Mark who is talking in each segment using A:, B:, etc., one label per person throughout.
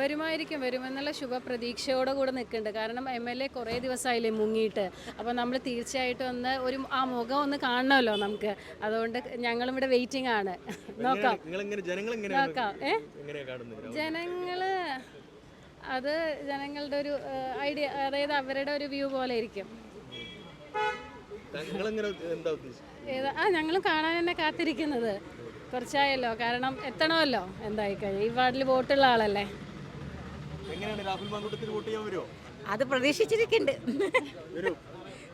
A: വരുമായിരിക്കും. വരുമെന്നുള്ള ശുഭപ്രതീക്ഷയോടെ കൂടെ നിൽക്കുന്നുണ്ട്. കാരണം എം എൽ എ കുറേ ദിവസമായില്ലേ മുങ്ങിയിട്ട്. അപ്പോൾ നമ്മൾ തീർച്ചയായിട്ടും ഒന്ന് ഒരു ആ മുഖം ഒന്ന് കാണണമല്ലോ നമുക്ക്. അതുകൊണ്ട് ഞങ്ങളും ഇവിടെ വെയിറ്റിംഗ് ആണ്. നോക്കാം. നോക്കാം. ഏ? ജനങ്ങൾ അത് ജനങ്ങളുടെ ഒരു ഐഡിയ അതായത് അവരുടെ ഒരു വ്യൂ പോലെ ഇരിക്കും. ആ ഞങ്ങളും കാണാൻ തന്നെ കാത്തിരിക്കുന്നത്. കുറച്ചായല്ലോ. കാരണം എത്തണമല്ലോ എന്തായി കഴിഞ്ഞാൽ ഈ വാർഡിൽ വോട്ടുള്ള ആളല്ലേ.
B: എങ്ങനെയാണ് രാഹുൽ മാങ്കൂട്ടത്തിൽ വോട്ട് ചെയ്യാൻ വരുമോ
C: അത് പ്രതീക്ഷിച്ചിരിക്കുന്നുണ്ട്.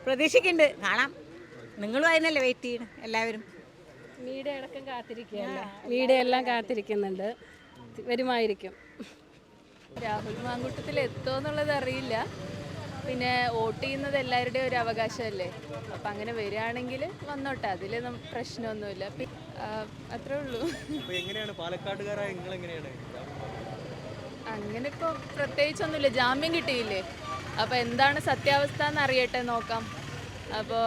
C: പ്രതീക്ഷിക്കുന്നുണ്ട്. കാണാം. നിങ്ങളും അതിനല്ലേ വെയിറ്റ് ചെയ്യണം എല്ലാവരും.
A: മീഡിയ അടക്കം കാത്തിരിക്കുകയല്ലേ? മീഡിയ എല്ലാം കാത്തിരിക്കുന്നുണ്ട്. വരുമായിരിക്കും.
D: രാഹുൽ മാങ്കൂട്ടത്തിൽ എത്തുമെന്നുള്ളത് അറിയില്ല. പിന്നെ വോട്ട് ചെയ്യുന്നത് എല്ലാവരുടെയും ഒരു അവകാശമല്ലേ? അപ്പം അങ്ങനെ വരികയാണെങ്കിൽ വന്നോട്ടെ. അതിൽ പ്രശ്നമൊന്നുമില്ല. അത്രേ ഉള്ളൂ.
B: എങ്ങനെയാണ്? പാലക്കാട്ടുകാരായ നിങ്ങൾ എങ്ങനെയാണ്
D: അങ്ങനെ ഇപ്പോൾ പ്രത്യേകിച്ചൊന്നുമില്ല. ജാമ്യം കിട്ടിയില്ലേ? അപ്പോൾ എന്താണ് സത്യാവസ്ഥ എന്ന് അറിയട്ടെ നോക്കാം. അപ്പോൾ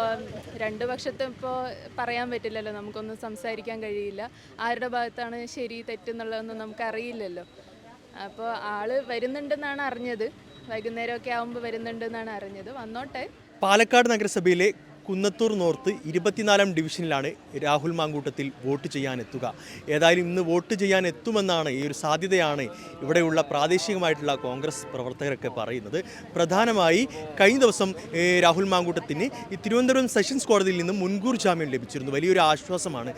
D: രണ്ട് പക്ഷത്തും ഇപ്പോൾ പറയാൻ പറ്റില്ലല്ലോ. നമുക്കൊന്നും സംസാരിക്കാൻ കഴിയില്ല. ആരുടെ ഭാഗത്താണ് ശരി തെറ്റെന്നുള്ളതൊന്നും നമുക്കറിയില്ലല്ലോ. അപ്പോൾ ആൾ വരുന്നുണ്ടെന്നാണ് അറിഞ്ഞത്. വൈകുന്നേരമൊക്കെ ആകുമ്പോൾ വരുന്നുണ്ടെന്നാണ് അറിഞ്ഞത്. വന്നോട്ടെ.
B: പാലക്കാട് നഗരസഭയിലെ കുന്നത്തൂർ നോർത്ത് ഇരുപത്തിനാലാം ഡിവിഷനിലാണ് രാഹുൽ മാങ്കൂട്ടത്തിൽ വോട്ട് ചെയ്യാൻ എത്തുക ഏതായാലും ഇന്ന് വോട്ട് ചെയ്യാൻ എത്തുമെന്നാണ് ഈ ഒരു സാധ്യതയാണ് ഇവിടെയുള്ള പ്രാദേശികമായിട്ടുള്ള കോൺഗ്രസ് പ്രവർത്തകരൊക്കെ പറയുന്നത്. പ്രധാനമായി കഴിഞ്ഞ ദിവസം രാഹുൽ മാങ്കൂട്ടത്തിന് ഈ തിരുവനന്തപുരം സെഷൻസ് കോടതിയിൽ നിന്നും മുൻകൂർ ജാമ്യം ലഭിച്ചിരുന്നു. വലിയൊരു ആശ്വാസമാണ്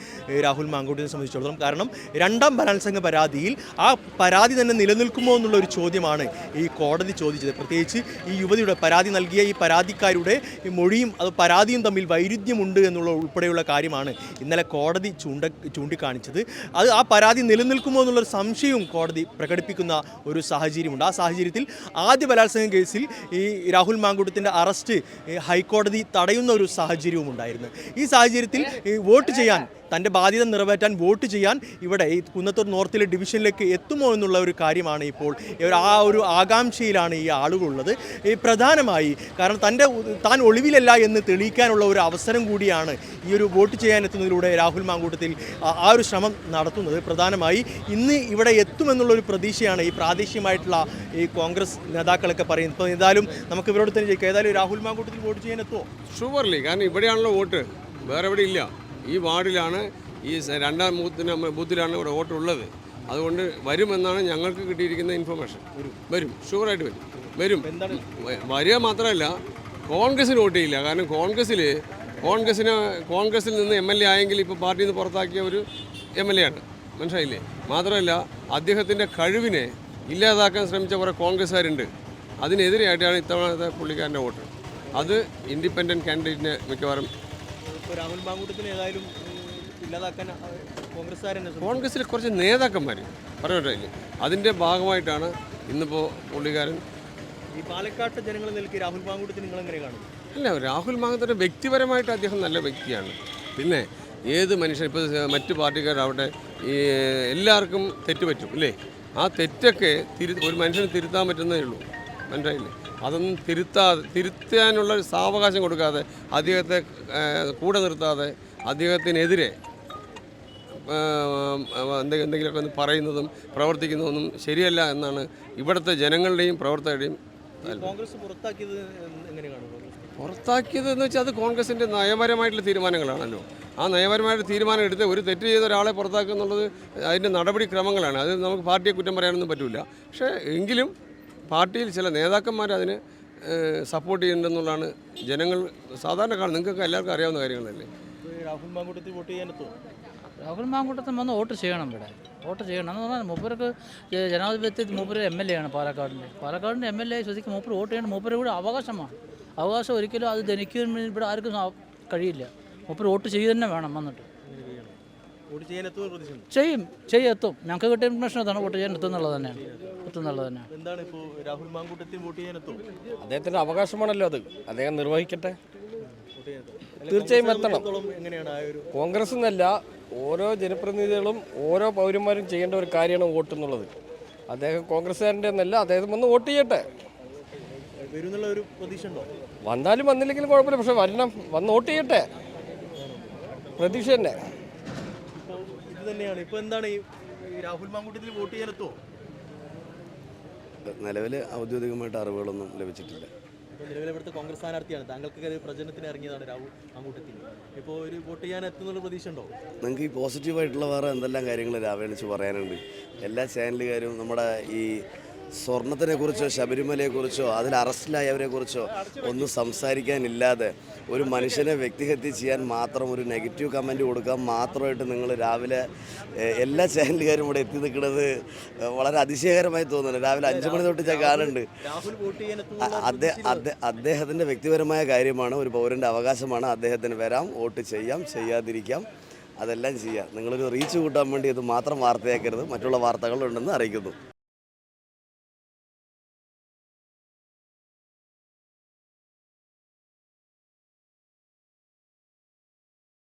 B: രാഹുൽ മാങ്കൂട്ടിനെ സംബന്ധിച്ചിടത്തോളം. കാരണം രണ്ടാം ബലാത്സംഗ പരാതിയിൽ ആ പരാതി തന്നെ നിലനിൽക്കുമോ എന്നുള്ള ഒരു ചോദ്യമാണ് ഈ കോടതി ചോദിച്ചത്. പ്രത്യേകിച്ച് ഈ യുവതിയുടെ പരാതി നൽകിയ ഈ പരാതിക്കാരുടെ മൊഴിയും അത് പരാതിയും തമ്മിൽ വൈരുദ്ധ്യമുണ്ട് എന്നുള്ള ഉൾപ്പെടെയുള്ള കാര്യമാണ് ഇന്നലെ കോടതി ചൂണ്ട ചൂണ്ടിക്കാണിച്ചത്. അത് ആ പരാതി നിലനിൽക്കുമോ എന്നുള്ളൊരു സംശയവും കോടതി പ്രകടിപ്പിക്കുന്ന ഒരു സാഹചര്യമുണ്ട്. ആ സാഹചര്യത്തിൽ ആദ്യ ബലാത്സംഗ കേസിൽ ഈ രാഹുൽ മാങ്കുട്ടത്തിന്റെ അറസ്റ്റ് ഹൈക്കോടതി തടയുന്ന ഒരു സാഹചര്യവും ഉണ്ടായിരുന്നു. ഈ സാഹചര്യത്തിൽ വോട്ട് ചെയ്യാൻ തന്റെ ബാധ്യത നിറവേറ്റാൻ വോട്ട് ചെയ്യാൻ ഇവിടെ ഈ കുന്നത്തൂർ നോർത്തിലെ ഡിവിഷനിലേക്ക് എത്തുമോ എന്നുള്ള ഒരു കാര്യമാണ് ഇപ്പോൾ ആ ഒരു ആകാംക്ഷയിലാണ് ഈ ആളുകളുള്ളത്. ഈ പ്രധാനമായി കാരണം തന്റെ താൻ ഒളിവിലല്ല എന്ന് തെളിയിക്കാനുള്ള ഒരു അവസരം കൂടിയാണ് ഈ ഒരു വോട്ട് ചെയ്യാൻ എത്തുന്നതിലൂടെ രാഹുൽ മാങ്കൂട്ടത്തിൽ ആ- ഒരു ശ്രമം നടത്തുന്നത്. പ്രധാനമായി ഇന്ന് ഇവിടെ എത്തുമെന്നുള്ള ഒരു പ്രതീക്ഷയാണ് ഈ പ്രാദേശികമായിട്ടുള്ള ഈ കോൺഗ്രസ് നേതാക്കളൊക്കെ പറയുന്നത്. ഇപ്പോൾ ഏതായാലും നമുക്ക് ഇവരോട് തന്നെ ചോദിക്കാം. ഏതായാലും രാഹുൽ മാങ്കൂട്ടത്തിൽ വോട്ട് ചെയ്യാൻ എത്തുമോ
E: ഷുവർലി കാരണം ഇവിടെയാണല്ലോ വോട്ട്. വേറെ എവിടെ ഇല്ല. ഈ വാർഡിലാണ് ഈ രണ്ടാം ബൂത്തിന് ബൂത്തിലാണ് ഇവിടെ വോട്ട് ഉള്ളത്. അതുകൊണ്ട് വരുമെന്നാണ് ഞങ്ങൾക്ക് കിട്ടിയിരിക്കുന്ന ഇൻഫർമേഷൻ വരും. ഷുവറായിട്ട് വരും. വരും. വരിക മാത്രമല്ല കോൺഗ്രസിന് വോട്ട് ചെയ്യില്ല. കാരണം കോൺഗ്രസ്സിൽ കോൺഗ്രസിന് കോൺഗ്രസിൽ നിന്ന് എം എൽ എ ആയെങ്കിൽ ഇപ്പോൾ പാർട്ടിയിൽ നിന്ന് പുറത്താക്കിയ ഒരു എം എൽ എ ആണ്. മനസ്സിലായില്ലേ? മാത്രമല്ല അദ്ദേഹത്തിന്റെ കഴിവിനെ ഇല്ലാതാക്കാൻ ശ്രമിച്ച കുറേ കോൺഗ്രസ്സുകാരുണ്ട്. അതിനെതിരെയായിട്ടാണ് ഇത്തവണത്തെ പുള്ളിക്കാരന്റെ വോട്ട്. അത് ഇൻഡിപെൻഡന്റ് കാൻഡിഡേറ്റിനെ മിക്കവാറും
B: രാഹുൽ ഏതായാലും ഇല്ലാതാക്കാൻ
E: കോൺഗ്രസ്സിൽ കുറച്ച് നേതാക്കന്മാർ പറഞ്ഞിട്ടില്ലേ അതിന്റെ ഭാഗമായിട്ടാണ് ഇന്നിപ്പോൾ പുള്ളിക്കാരൻ
B: ഈ പാലക്കാട്ട് ജനങ്ങൾ നിൽക്കി രാഹുൽ മാങ്കൂട്ടത്തിന് നിങ്ങൾ എങ്ങനെ കാണും?
E: അല്ല രാഹുൽ മാങ്ങത്തിന്റെ വ്യക്തിപരമായിട്ട് അദ്ദേഹം നല്ല വ്യക്തിയാണ്. പിന്നെ ഏത് മനുഷ്യൻ ഇപ്പോൾ മറ്റു പാർട്ടിക്കാരാവട്ടെ ഈ എല്ലാവർക്കും തെറ്റ് പറ്റും ഇല്ലേ? ആ തെറ്റൊക്കെ തിരു ഒരു മനുഷ്യന് തിരുത്താൻ പറ്റുന്നേ ഉള്ളൂ. മനസ്സിലായില്ലേ? അതൊന്നും തിരുത്താതെ തിരുത്താനുള്ള ഒരു സാവകാശം കൊടുക്കാതെ അദ്ദേഹത്തെ കൂടെ നിർത്താതെ അദ്ദേഹത്തിനെതിരെ എന്തെങ്കിലും എന്തെങ്കിലുമൊക്കെ ഒന്ന് പറയുന്നതും പ്രവർത്തിക്കുന്നതൊന്നും ശരിയല്ല എന്നാണ് ഇവിടുത്തെ ജനങ്ങളുടെയും പ്രവർത്തകരുടെയും
B: കോൺഗ്രസ് പുറത്താക്കിയത് എങ്ങനെയാണ്
E: പുറത്താക്കിയത് എന്ന് വെച്ചാൽ അത് കോൺഗ്രസിന്റെ നയപരമായിട്ടുള്ള തീരുമാനങ്ങളാണല്ലോ. ആ നയപരമായിട്ട് തീരുമാനം എടുത്ത് ഒരു തെറ്റ് ചെയ്ത ഒരാളെ പുറത്താക്കുക എന്നുള്ളത് അതിന്റെ നടപടിക്രമങ്ങളാണ്. അത് നമുക്ക് പാർട്ടിയെ കുറ്റം പറയാനൊന്നും പറ്റില്ല പക്ഷേ എങ്കിലും പാർട്ടിയിൽ ചില നേതാക്കന്മാർ അതിന് സപ്പോർട്ട് ചെയ്യുന്നുണ്ടെന്നുള്ളതാണ് ജനങ്ങൾ സാധാരണ കാണുന്നത് നിങ്ങൾക്കൊക്കെ എല്ലാവർക്കും അറിയാവുന്ന കാര്യങ്ങളല്ലേ?
B: രാഹുൽ മാങ്കൂട്ടത്തിൽ വോട്ട് ചെയ്യാൻ എത്തുമോ
F: രാഹുൽ മാങ്കൂട്ടത്തിൽ വന്ന് വോട്ട് ചെയ്യണം ഇവിടെ. വോട്ട് ചെയ്യണം. എന്ന് പറഞ്ഞാൽ മൂപ്പർക്ക് ജനാധിപത്യത്തിൽ മൂപ്പര് എം എൽ എ ആണ് പാലക്കാടിന്റെ. പാലക്കാടിന്റെ എം എൽ എ ശ്രദ്ധിക്ക് മൂപ്പർ വോട്ട് ചെയ്യണം മൂപ്പര് കൂടെ അവകാശമാണ്. അവകാശം ഒരിക്കലും അത് ധനിക്കാൻ ഇവിടെ ആർക്കും കഴിയില്ല. മൂപ്പർ വോട്ട് ചെയ്ത് തന്നെ വേണം വന്നിട്ട്. ചെയ്യും. ചെയ്യും എത്തും. ഞങ്ങൾക്ക് കിട്ടിയ ഇൻഫർമേഷൻ അതാണ് വോട്ട് ചെയ്യാൻ എത്തുന്നുള്ളത് തന്നെയാണ് എത്തുന്നുള്ളത് തന്നെയാണ്
B: എന്താണ് ഇപ്പോൾ രാഹുൽ മാങ്കൂട്ടത്തിൽ വോട്ട് ചെയ്യാൻ എത്തുമോ
G: അദ്ദേഹത്തിന്റെ അവകാശമാണല്ലോ അത്. അദ്ദേഹം നിർവഹിക്കട്ടെ
B: വോട്ട് ചെയ്യാൻ എത്തുമോ? അല്ല,
G: തീർച്ചയായും എത്തണം.
B: സംബന്ധിച്ചിടത്തോളം ആ ഒരു
G: കോൺഗ്രസ് എന്നല്ല ഓരോ ജനപ്രതിനിധികളും ഓരോ പൗരന്മാരും ചെയ്യേണ്ട ഒരു കാര്യമാണ് വോട്ട് എന്നുള്ളത്. അദ്ദേഹം കോൺഗ്രസ്സുകാരന്റെ എന്നല്ല അദ്ദേഹം വന്ന് വോട്ട് ചെയ്യട്ടെ. വന്നാലും വന്നില്ലെങ്കിലും കുഴപ്പമില്ല പക്ഷെ വരണം. വന്ന് വോട്ട് ചെയ്യട്ടെ. പ്രതീക്ഷ തന്നെ.
B: തന്നെയാണ്. എന്താണ് ഈ രാഹുൽ മാങ്കൂട്ടത്തിൽ വോട്ട്
H: നിലവിൽ ഔദ്യോഗികമായിട്ട് അറിവുകളൊന്നും ലഭിച്ചിട്ടില്ല.
B: ഇപ്പോൾ നിലവിൽ ഇവിടുത്തെ കോൺഗ്രസ് സ്ഥാനാർത്ഥിയാണ്. താങ്കൾക്ക് പ്രചരണത്തിന് ഇറങ്ങിയതാണ് രാഹുൽ മാങ്കൂട്ടത്തിൽ. ഇപ്പോൾ ഒരു വോട്ട് ചെയ്യാൻ എത്തുന്നുള്ള പ്രതീക്ഷ ഉണ്ടോ?
H: നിങ്ങൾക്ക് ഈ പോസിറ്റീവായിട്ടുള്ള വേറെ എന്തെല്ലാം കാര്യങ്ങൾ രാവിലെ പറയാനുണ്ട്? എല്ലാ ചാനലുകാരും നമ്മുടെ ഈ സ്വർണത്തിനെ കുറിച്ചോ ശബരിമലയെക്കുറിച്ചോ അതിൽ അറസ്റ്റിലായവരെ കുറിച്ചോ ഒന്നും സംസാരിക്കാനില്ലാതെ ഒരു മനുഷ്യനെ വ്യക്തിഹത്യ ചെയ്യാൻ മാത്രം ഒരു നെഗറ്റീവ് കമന്റ് കൊടുക്കാൻ മാത്രമായിട്ട് നിങ്ങൾ രാവിലെ എല്ലാ ചാനലുകാരും ഇവിടെ എത്തി നിൽക്കുന്നത് വളരെ അതിശയകരമായി തോന്നുന്നു. രാവിലെ അഞ്ച് മണി തൊട്ട് ഞാൻ കാണുന്നുണ്ട്. അദ്ദേഹത്തിന്റെ വ്യക്തിപരമായ കാര്യമാണ് ഒരു പൗരന്റെ അവകാശമാണ് അദ്ദേഹത്തിന് വരാം വോട്ട് ചെയ്യാം ചെയ്യാതിരിക്കാം അതെല്ലാം ചെയ്യാം. നിങ്ങളൊരു റീച്ച് കൂട്ടാൻ വേണ്ടി ഇത് മാത്രം വാർത്തയാക്കരുത്. മറ്റുള്ള വാർത്തകളുണ്ടെന്ന് അറിയിക്കുന്നു.